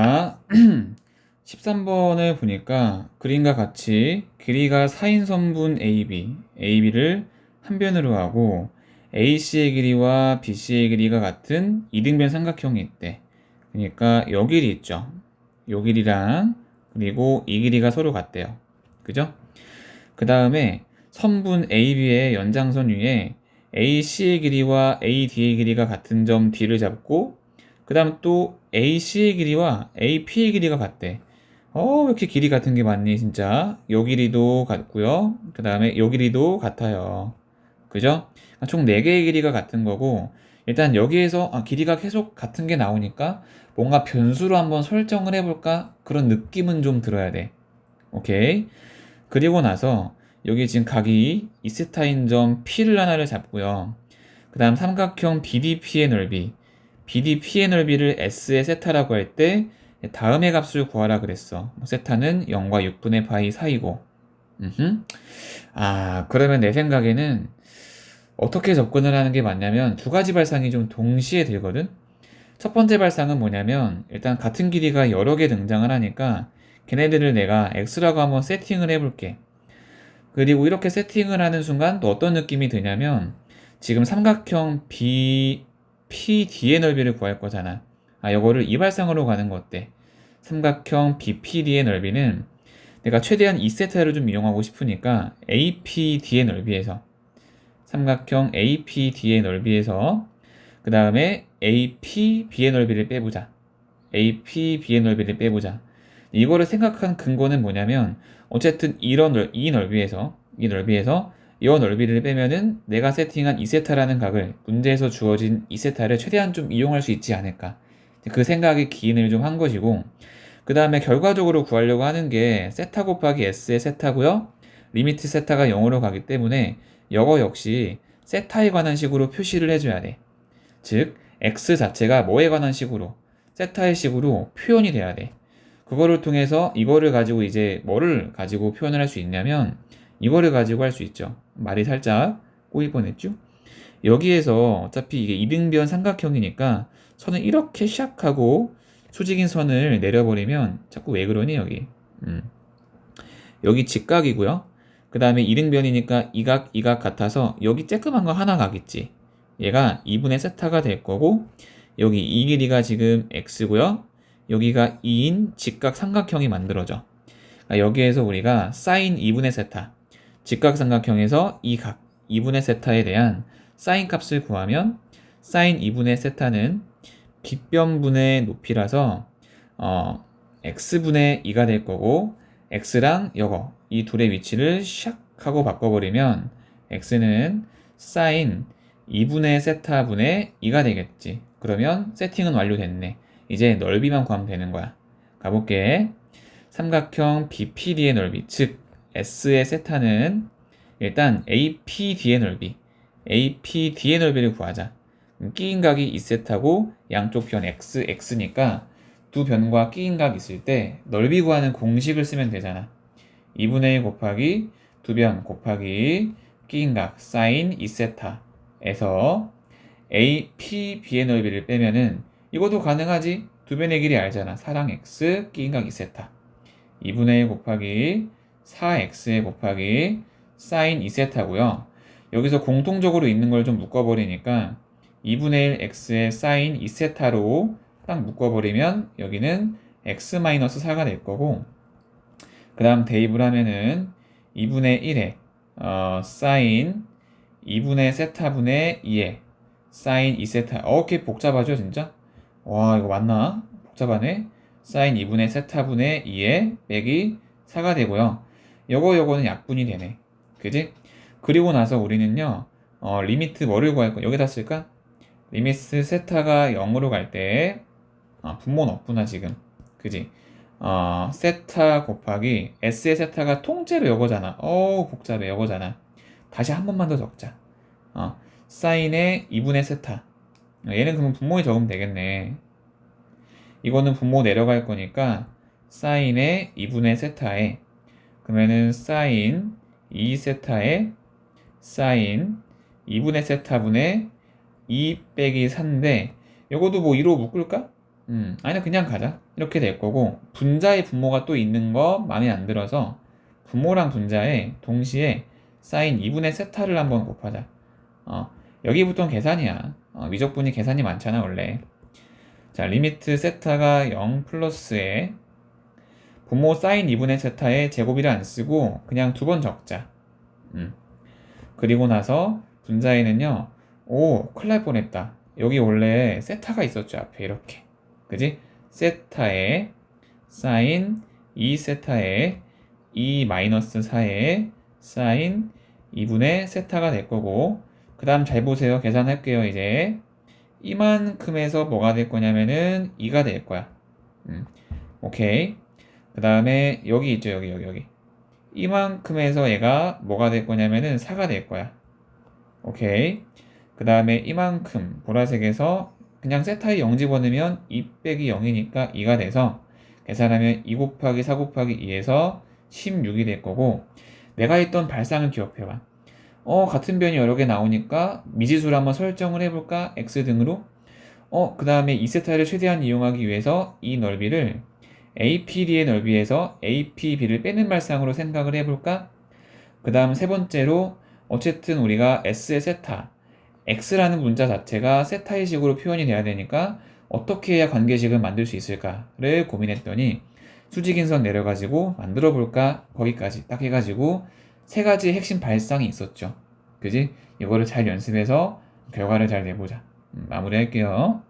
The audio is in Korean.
자, 13번을 보니까 그림과 같이 길이가 4인 선분 AB, AB를 한 변으로 하고 AC의 길이와 BC의 길이가 같은 이등변 삼각형이 있대. 그러니까 요 길이 있죠. 요 길이랑 그리고 이 길이가 서로 같대요. 그죠? 그 다음에 선분 AB의 연장선 위에 AC의 길이와 AD의 길이가 같은 점 D를 잡고 그 다음 또 AC의 길이와 AP의 길이가 같대. 어, 왜 이렇게 길이 같은 게 많니, 진짜? 요 길이도 같고요. 그 다음에 요 길이도 같아요. 그죠? 총 4개의 길이가 같은 거고, 일단 여기에서 아, 길이가 계속 같은 게 나오니까 뭔가 변수로 한번 설정을 해볼까? 그런 느낌은 좀 들어야 돼. 오케이. 그리고 나서 여기 지금 각이 2세타인 점 P를 하나를 잡고요. 그 다음 삼각형 BDP의 넓이. BDP의 넓이를 S의 세타라고 할 때 다음의 값을 구하라 그랬어. 뭐 세타는 0과 6분의 파이 사이고. 음흠. 아, 그러면 내 생각에는 어떻게 접근을 하는 게 맞냐면 두 가지 발상이 좀 동시에 들거든. 첫 번째 발상은 뭐냐면 일단 같은 길이가 여러 개 등장을 하니까 걔네들을 내가 x라고 한번 세팅을 해볼게. 그리고 이렇게 세팅을 하는 순간 또 어떤 느낌이 드냐면 지금 삼각형 B, PD의 넓이를 구할 거잖아. 아, 요거를 이 발상으로 가는 거 어때? 삼각형 BPD의 넓이는 내가 최대한 2세타를 좀 이용하고 싶으니까 APD의 넓이에서 삼각형 APD의 넓이에서 그 다음에 APB의 넓이를 빼보자. APB의 넓이를 빼보자. 이거를 생각한 근거는 뭐냐면 어쨌든 이런 넓, 이 넓이에서 이 넓이에서 이 넓이를 빼면은 내가 세팅한 2세타라는 각을 문제에서 주어진 2세타를 최대한 좀 이용할 수 있지 않을까. 그 생각에 기인을 좀 한 것이고 그 다음에 결과적으로 구하려고 하는 게 세타 곱하기 s의 세타고요. 리미트 세타가 0으로 가기 때문에 이거 역시 세타에 관한 식으로 표시를 해줘야 돼. 즉 x 자체가 뭐에 관한 식으로 세타의 식으로 표현이 돼야 돼. 그거를 통해서 이거를 가지고 이제 뭐를 가지고 표현을 할 수 있냐면 이거를 가지고 할 수 있죠. 말이 살짝 꼬일 뻔했죠. 여기에서 어차피 이게 이등변 삼각형이니까 선을 이렇게 시작하고 수직인 선을 내려버리면 자꾸 왜 그러니 여기 음. 여기 직각이고요. 그 다음에 이등변이니까 이각 이각 같아서 여기 쬐끄만 거 하나 가겠지. 얘가 2분의 세타가 될 거고 여기 이 길이가 지금 x고요. 여기가 2인 직각 삼각형이 만들어져. 그러니까 여기에서 우리가 사인 2분의 세타 직각 삼각형에서 이 각 2분의 세타에 대한 사인 값을 구하면 사인 2분의 세타는 빗변분의 높이라서 어, x분의 2가 될 거고 x랑 여거 이 둘의 위치를 샥 하고 바꿔버리면 x는 사인 2분의 세타분의 2가 되겠지. 그러면 세팅은 완료됐네. 이제 넓이만 구하면 되는 거야. 가볼게. 삼각형 BPD의 넓이, 즉 S의 세타는 일단 APD의 넓이, APD의 넓이를 구하자. 끼인 각이 2세타고 양쪽 변 X, X니까 두 변과 끼인 각 있을 때 넓이 구하는 공식을 쓰면 되잖아. 2분의 1 곱하기 두 변 곱하기 끼인 각 사인 2세타에서 AP, B의 넓이를 빼면은 이것도 가능하지? 두 변의 길이 알잖아. 4랑 X 끼인 각 2세타 2분의 1 곱하기 4X 곱하기 사인 2세타고요. 여기서 공통적으로 있는 걸 좀 묶어버리니까 2분의 1 x의 사인 2세타로 딱 묶어버리면 여기는 x-4가 될 거고 그 다음 대입을 하면은 2분의 1에 어, 사인 2분의 세타분의 2에 사인 2세타 어, 이렇게 복잡하죠 진짜? 와 이거 맞나? 복잡하네 사인 2분의 세타분의 2에 빼기 4가 되고요 요거 요거는 약분이 되네. 그지? 그리고 나서 우리는요 어, 리미트 뭐를 구할 거 여기다 쓸까? 리미트 세타가 0으로 갈 때 아, 분모는 없구나 지금. 그지? 어, 세타 곱하기 s의 세타가 통째로 요거잖아. 어우 복잡해. 요거잖아. 다시 한 번만 더 적자. 어, 사인의 2분의 세타. 얘는 그러면 분모에 적으면 되겠네. 이거는 분모 내려갈 거니까 사인의 2분의 세타에 그러면은 사인 2세타에 사인 2분의 세타분의 2 빼기 4인데 이것도 뭐 2로 묶을까? 음, 아니 그냥 가자. 이렇게 될 거고 분자의 분모가 또 있는 거 마음에 안 들어서 분모랑 분자에 동시에 사인 2분의 세타를 한번 곱하자. 어, 여기부터 계산이야. 어, 미적분이 계산이 많잖아 원래. 자, 리미트 세타가 0 플러스에 분모 사인 2분의 세타에 제곱이를 안 쓰고 그냥 두 번 적자. 음. 그리고 나서 분자에는요. 오, 큰일 날 뻔했다. 여기 원래 세타가 있었죠. 앞에 이렇게. 그지? 세타에 사인 2세타에 2 마이너스 4에 사인 2분의 세타가 될 거고 그 다음 잘 보세요. 계산할게요. 이제 이만큼에서 뭐가 될 거냐면은 2가 될 거야. 음, 오케이. 그 다음에 여기 있죠. 여기 여기 여기. 이만큼에서 얘가 뭐가 될 거냐면은 4가 될 거야. 오케이. 그 다음에 이만큼 보라색에서 그냥 세타에 0 집어넣으면 2 빼기 0이니까 2가 돼서 계산하면 2 곱하기 4 곱하기 2에서 16이 될 거고 내가 했던 발상을 기억해봐. 어, 같은 변이 여러 개 나오니까 미지수를 한번 설정을 해볼까? x 등으로. 어, 그 다음에 2세타를 최대한 이용하기 위해서 이 넓이를 APD의 넓이에서 APB를 빼는 발상으로 생각을 해볼까? 그 다음 세 번째로 어쨌든 우리가 S의 세타, X라는 문자 자체가 세타의 식으로 표현이 돼야 되니까 어떻게 해야 관계식을 만들 수 있을까를 고민했더니 수직인선 내려가지고 만들어 볼까 거기까지 딱 해가지고 세 가지 핵심 발상이 있었죠. 그지? 이거를 잘 연습해서 결과를 잘 내보자. 음, 마무리할게요.